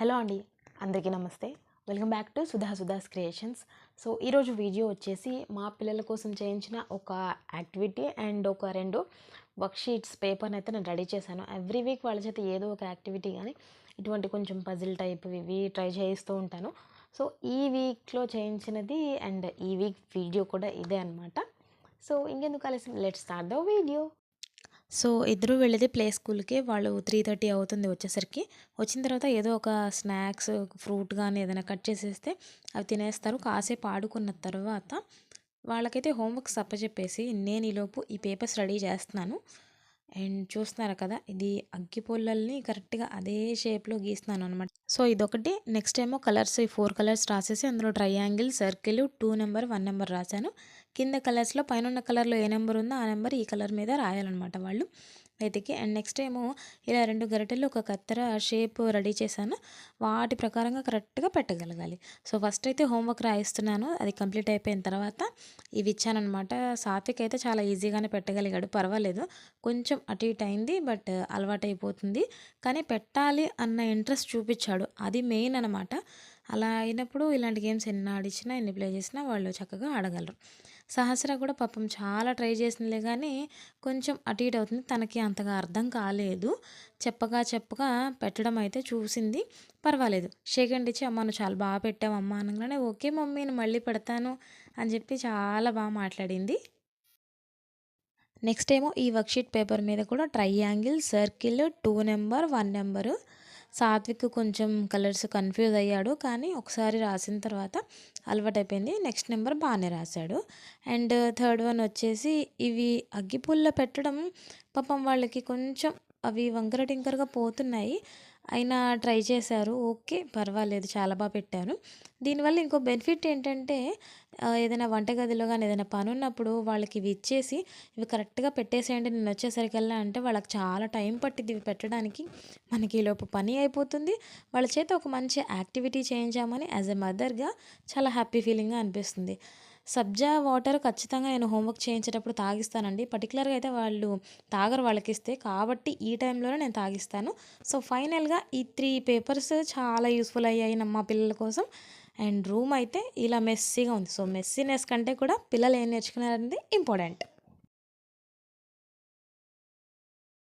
Hello అండి అందరికీ నమస్తే. Welcome back to Sudha Sudha's creations. So ఈరోజు వీడియో వచ్చేసి మా పిల్లల కోసం చేయించిన ఒక యాక్టివిటీ అండ్ ఒక రెండు వర్క్ షీట్స్ పేపర్ని అయితే నేను రెడీ చేశాను. ఎవ్రీ వీక్ వాళ్ళ చేత ఏదో ఒక యాక్టివిటీ కానీ ఇటువంటి కొంచెం పజిల్ టైప్ ఇవి ట్రై చేయిస్తూ ఉంటాను. సో ఈ వీక్లో చేయించినది అండ్ ఈ వీక్ వీడియో కూడా ఇదే అనమాట సో ఇంకెందుకు కలిసి let start the video. So ఇద్దరు వెళ్ళేది ప్లే స్కూల్కి. వాళ్ళు త్రీ థర్టీ అవుతుంది వచ్చేసరికి. వచ్చిన తర్వాత ఏదో ఒక స్నాక్స్ ఫ్రూట్ కానీ ఏదైనా కట్ చేసేస్తే అవి తినేస్తారు. కాసేపు ఆడుకున్న తర్వాత వాళ్ళకైతే హోంవర్క్స్ అప్పచెప్పేసి నేను ఈలోపు ఈ పేపర్స్ రెడీ చేస్తున్నాను. అండ్ చూస్తున్నారు కదా ఇది అగ్గిపుల్లల్ని కరెక్ట్గా అదే షేప్లో గీస్తున్నాను అనమాట సో ఇదొకటి. నెక్స్ట్ ఏమో కలర్స్ ఈ ఫోర్ కలర్స్ రాసేసి అందులో triangle circle two number one number రాశాను. కింద కలర్స్లో పైన ఉన్న కలర్లో ఏ నెంబర్ ఉందో ఆ నెంబర్ ఈ కలర్ మీద రాయాలన్నమాట వాళ్ళు. వెతికి అండ్ నెక్స్ట్ ఏమో ఇలా రెండు గరిటెలు ఒక కత్తెర షేప్ రెడీ చేశాను. వాటి ప్రకారంగా కరెక్ట్గా పెట్టగలగాలి. సో ఫస్ట్ అయితే హోంవర్క్ రాయిస్తున్నాను. అది కంప్లీట్ అయిపోయిన తర్వాత ఇవి ఇచ్చానమాట సాత్విక్ అయితే చాలా ఈజీగానే పెట్టగలిగాడు. పర్వాలేదు. కొంచెం అటు ఇటు అయింది బట్ అలవాటు అయిపోతుంది కానీ పెట్టాలి అన్న ఇంట్రెస్ట్ చూపించాడు. అది మెయిన్ అనమాట అలా అయినప్పుడు ఇలాంటి గేమ్స్ ఎన్ని ఆడిచ్చినా ఎన్ని ప్లే చేసినా వాళ్ళు చక్కగా ఆడగలరు. సహస్ర కూడా పాపం చాలా ట్రై చేసిందిలే కానీ కొంచెం అటు ఇటు అవుతుంది. తనకి అంతగా అర్థం కాలేదు. చెప్పగా చెప్పగా పెట్టడం అయితే చూసింది. పర్వాలేదు. షేక్ అండ్ ఇచ్చి అమ్మ నువ్వు చాలా బాగా పెట్టావమ్మా అనగానే ఓకే మమ్మీ నేను మళ్ళీ పెడతాను అని చెప్పి చాలా బాగా మాట్లాడింది. నెక్స్ట్ ఏమో ఈ వర్క్షీట్ పేపర్ మీద కూడా triangle circle two number one number Sathvik కొంచెం కలర్స్ కన్ఫ్యూజ్ అయ్యాడు కానీ ఒకసారి రాసిన తర్వాత అలవాటైపోయింది. నెక్స్ట్ నెంబర్ బాగానే రాశాడు. అండ్ థర్డ్ వన్ వచ్చేసి ఇవి అగ్గిపుల్ల పెట్టడం పాపం వాళ్ళకి కొంచెం అవి వంకర టింకరగా పోతున్నాయి. అయినా ట్రై చేశారు. ఓకే పర్వాలేదు చాలా బాగా పెట్టారు. దీనివల్ల ఇంకో బెనిఫిట్ ఏంటంటే ఏదైనా వంటగదిలో కానీ ఏదైనా పని ఉన్నప్పుడు వాళ్ళకి ఇవి ఇచ్చేసి ఇవి కరెక్ట్గా పెట్టేసేయండి నేను వచ్చేసరికల్లా అంటే వాళ్ళకి చాలా టైం పట్టింది ఇవి పెట్టడానికి. మనకి ఈలోపు పని అయిపోతుంది. వాళ్ళ చేత ఒక మంచి యాక్టివిటీ చేయించామని యాజ్ ఎ మదర్గా చాలా హ్యాపీ ఫీలింగ్గా అనిపిస్తుంది. సబ్జా వాటర్ ఖచ్చితంగా నేను హోంవర్క్ చేయించేటప్పుడు తాగిస్తానండి. పర్టికులర్గా అయితే వాళ్ళు తాగరు వాళ్ళకి ఇస్తే కాబట్టి ఈ టైంలోనే నేను తాగిస్తాను. సో ఫైనల్గా ఈ త్రీ పేపర్స్ చాలా యూస్ఫుల్ అయ్యాయి మా పిల్లల కోసం. అండ్ రూమ్ అయితే ఇలా మెస్సీగా ఉంది. సో మెస్సీనెస్ కంటే కూడా పిల్లలు ఏం నేర్చుకున్నారనేది ఇంపార్టెంట్.